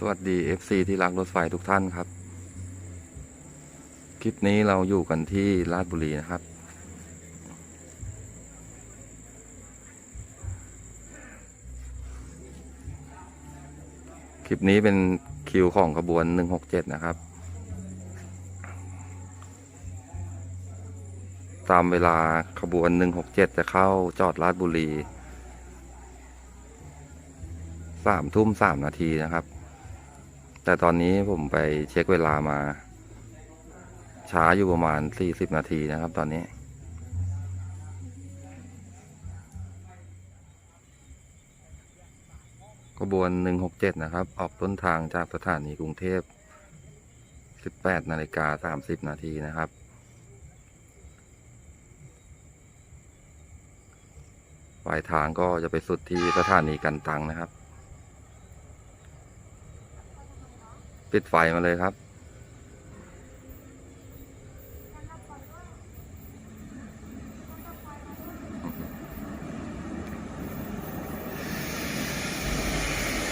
สวัสดี FC ที่รักรถไฟทุกท่านครับ คลิปนี้เราอยู่กันที่ราชบุรีนะครับ คลิปนี้เป็นคิวของขบวน 167 นะครับ ตามเวลาขบวน 167 จะเข้าจอดราชบุรีสามทุ่มสามนาทีนะครับ แต่ตอนนี้ผมไปเช็คเวลามา ช้าอยู่ประมาณสี่สิบนาทีนะครับ ตอนนี้ขบวนหนึ่งหกเจ็ดนะครับ ออกต้นทางจากสถานีกรุงเทพสิบแปดนาฬิกาสามสิบนาทีนะครับปลายทางก็จะไปสุดที่สถานีกันตังนะครับ ปิดไฟมาเลยครับ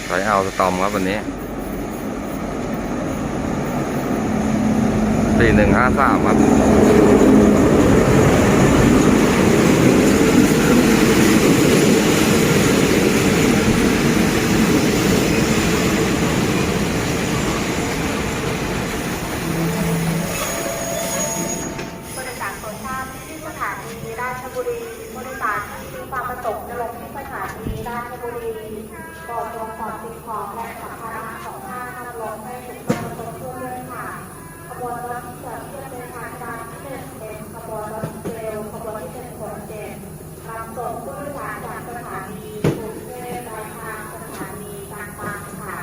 ใช้เอาสตอมครับวันนี้สี่หนึ่งห้าสามครับ ผู้โดยสารโปรดทราบที่สถานี บุรีผู้โดยสารที่มีความประสงค์จะลงที่สถานีราชบุรีโปรดตรวจสอบสิ่งของและสัมภาระของท่านนำลงให้ถึงจุดประสงค์ทั่วด้วยค่ะขบวนรถที่จอดเทียบเดินทางการที่หนึ่งเป็นขบวนรถเร็วขบวนที่หนึ่งหกเจ็ดรับส่งผู้โดยสารจากสถานีกรุงเทพปลายทางสถานีกลางบางค่ะ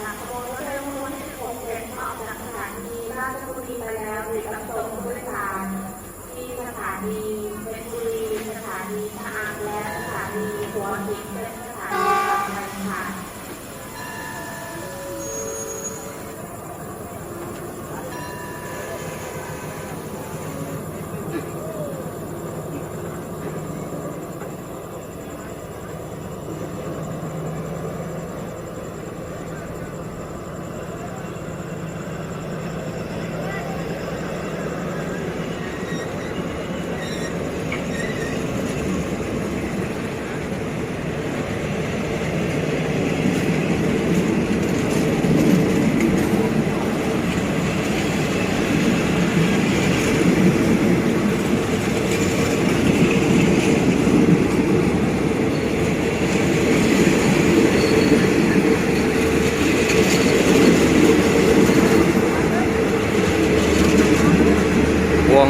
สำนักขบวนรถเร็วขบวนที่6เป็นออกจากสถานีราชบุรีไปแล้วหรือรับส่งผู้โดยสารที่สถานีเพชรบุรีสถานีชะอำและสถานีหัวหินเป็นสถานีต่อไปค่ะ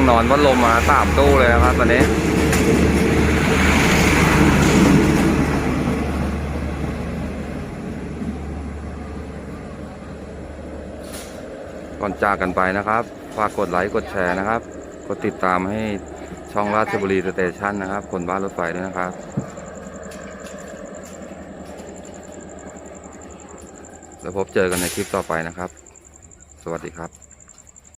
งนอนวัดลมมาสามตู้เลยนะครับตอนนี้ก่อนจากกันไปนะครับฝากกดไลค์กดแชร์นะครับ กดติดตามให้ช่องราชบุรีสเตชันนะครับ คนบ้านรถไฟด้วยนะครับแล้วพบเจอกันในคลิปต่อไปนะครับ สวัสดีครับ